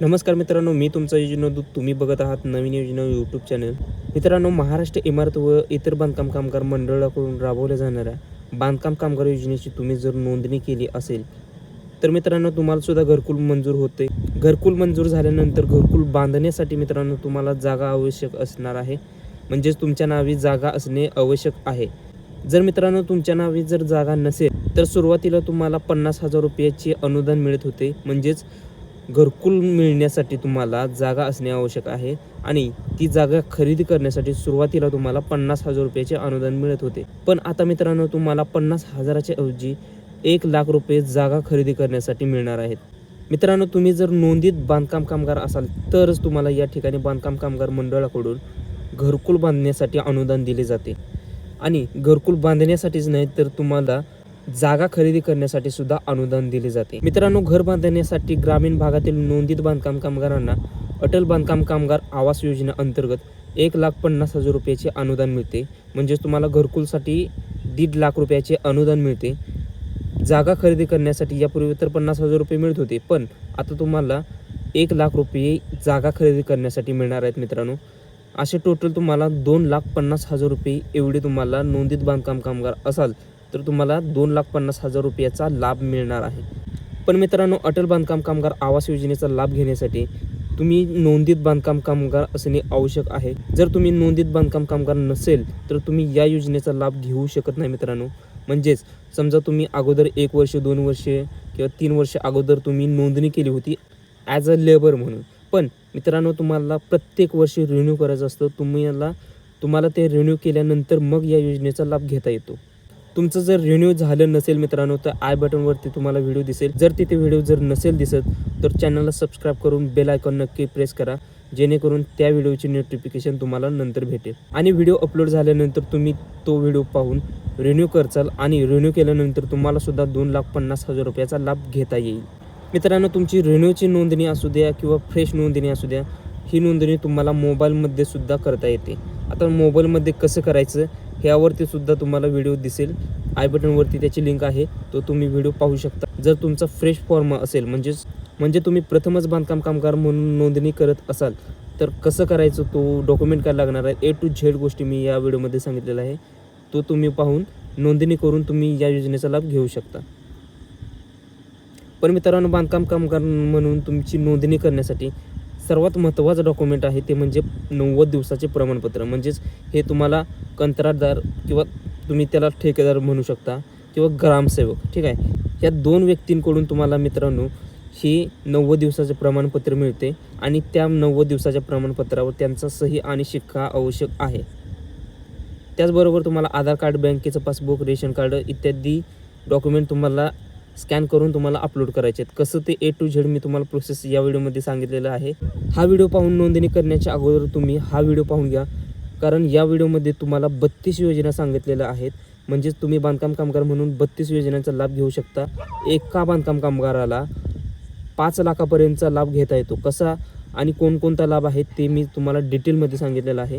नमस्कार मित्रांनो मी तुमचा योजना दूत तुम्ही बघत आहात नवीन योजना यूट्यूब चॅनल मित्रांनो महाराष्ट्र इमारत व इतर बांधकाम कामगार मंडळाकडून राबवल्या जाणाऱ्या बांधकाम कामगार योजनेची तुम्ही जर नोंदणी केली असेल तर मित्रांनो तुम्हाला सुद्धा घरकुल मंजूर होते. घरकुल मंजूर झाल्यानंतर घरकुल बांधण्यासाठी मित्रांनो तुम्हाला जागा आवश्यक असणार आहे. म्हणजेच तुमच्या नावी जागा असणे आवश्यक आहे. जर मित्रांनो तुमच्या नावी जर जागा नसेल तर सुरुवातीला तुम्हाला पन्नास हजार रुपयाचे अनुदान मिळत होते. म्हणजेच घरकुल मिळण्यासाठी तुम्हाला जागा असणे आवश्यक आहे आणि ती जागा खरेदी करण्यासाठी सुरुवातीला तुम्हाला पन्नास हजार रुपयाचे अनुदान मिळत होते. पण आता मित्रांनो तुम्हाला पन्नास हजाराच्या ऐवजी एक लाख रुपये जागा खरेदी करण्यासाठी मिळणार आहेत. मित्रांनो तुम्ही जर नोंदीत बांधकाम कामगार असाल तरच तुम्हाला या ठिकाणी बांधकाम कामगार मंडळाकडून घरकुल बांधण्यासाठी अनुदान दिले जाते. आणि घरकुल बांधण्यासाठीच नाही तर तुम्हाला जागा खरेदी करण्यासाठी सुद्धा अनुदान दिले जाते. मित्रांनो घर बांधण्यासाठी ग्रामीण भागातील नोंदीत बांधकाम कामगारांना अटल बांधकाम कामगार आवास योजना अंतर्गत एक लाख पन्नास हजार रुपयाचे अनुदान मिळते. म्हणजेच तुम्हाला घरकुलसाठी दीड लाख रुपयाचे अनुदान मिळते. जागा खरेदी करण्यासाठी यापूर्वी तर पन्नास हजार रुपये मिळत होते पण आता तुम्हाला एक लाख रुपये जागा खरेदी करण्यासाठी मिळणार आहेत मित्रांनो. असे टोटल तुम्हाला दोन लाख पन्नास हजार रुपये एवढे तुम्हाला नोंदीत बांधकाम कामगार असाल तर तुम्हाला दोन लाख पन्नास हजार रुपयाचा लाभ मिळणार आहे. पण मित्रांनो अटल बांधकाम कामगार आवास योजनेचा लाभ घेण्यासाठी तुम्ही नोंदीत बांधकाम कामगार असणे आवश्यक आहे. जर तुम्ही नोंदीत बांधकाम कामगार नसेल तर तुम्ही या योजनेचा लाभ घेऊ शकत नाही मित्रांनो. म्हणजेच समजा तुम्ही अगोदर एक वर्ष दोन वर्षे किंवा तीन वर्ष अगोदर तुम्ही नोंदणी केली होती ॲज अ लेबर म्हणून. पण मित्रांनो तुम्हाला प्रत्येक वर्षी रिन्यू करायचं असतं तुम्हाला तुम्हाला ते रिन्यू केल्यानंतर मग या योजनेचा लाभ घेता येतो. तुमचं जर रिन्यू झालं नसेल मित्रांनो तर आय बटनवरती तुम्हाला व्हिडिओ दिसेल. जर तिथे व्हिडिओ जर नसेल दिसत तर चॅनलला सबस्क्राईब करून बेल आयकॉन नक्की प्रेस करा. जेणेकरून त्या व्हिडिओची नोटिफिकेशन तुम्हाला नंतर भेटेल. आणि व्हिडिओ अपलोड झाल्यानंतर तुम्ही तो व्हिडिओ पाहून रिन्यू करचाल आणि रिन्यू केल्यानंतर तुम्हाला सुद्धा दोन लाख पन्नास हजार रुपयाचा लाभ घेता येईल. मित्रांनो तुमची रिन्यूची नोंदणी असू द्या किंवा फ्रेश नोंदणी असू द्या ही नोंदणी तुम्हाला मोबाईलमध्ये सुद्धा करता येते. आता मोबाईलमध्ये कसं करायचं? ह्यावरती सुद्धा तुम्हाला व्हिडिओ दिसेल. आय बटनवरती त्याची लिंक आहे. तो तुम्ही व्हिडिओ पाहू शकता. जर तुमचा फ्रेश फॉर्म असेल म्हणजेच म्हणजे तुम्ही प्रथमच बांधकाम कामगार म्हणून नोंदणी करत असाल तर कसं करायचं तो डॉक्युमेंट काय लागणार आहे? ए टू झेड गोष्टी मी या व्हिडिओमध्ये सांगितलेला आहे. तो तुम्ही पाहून नोंदणी करून तुम्ही या योजनेचा लाभ घेऊ शकता. पण मित्रांनो बांधकाम कामगार म्हणून तुमची नोंदणी करण्यासाठी सर्वात महत्त्वाचं डॉक्युमेंट आहे ते म्हणजे नव्वद दिवसाचे प्रमाणपत्र. म्हणजेच हे तुम्हाला कंत्राटदार किंवा तुम्ही त्याला ठेकेदार म्हणू शकता किंवा ग्रामसेवक ठीक आहे? या दोन व्यक्तींकडून तुम्हाला मित्रांनो ही नव्वद दिवसाचे प्रमाणपत्र मिळते आणि त्या नव्वद दिवसाच्या प्रमाणपत्रावर त्यांचा सही आणि शिक्का आवश्यक आहे. त्याचबरोबर तुम्हाला आधार कार्ड बँकेचं पासबुक रेशन कार्ड इत्यादी डॉक्युमेंट तुम्हाला स्कॅन करून तुम्हाला अपलोड करायचे आहेत. कसं ते ए टू झेड मी तुम्हाला प्रोसेस या व्हिडिओमध्ये सांगितलेलं आहे. हा व्हिडिओ पाहून नोंदणी करण्याच्या अगोदर तुम्ही हा व्हिडिओ पाहून घ्या. कारण या व्हिडिओमध्ये तुम्हाला बत्तीस योजना सांगितलेल्या आहेत. म्हणजेच तुम्ही बांधकाम कामगार म्हणून बत्तीस योजनांचा लाभ घेऊ शकता. एका बांधकाम कामगाराला पाच लाखापर्यंतचा लाभ घेता येतो. कसा आणि कोणकोणता लाभ आहे ते मी तुम्हाला डिटेलमध्ये सांगितलेलं आहे.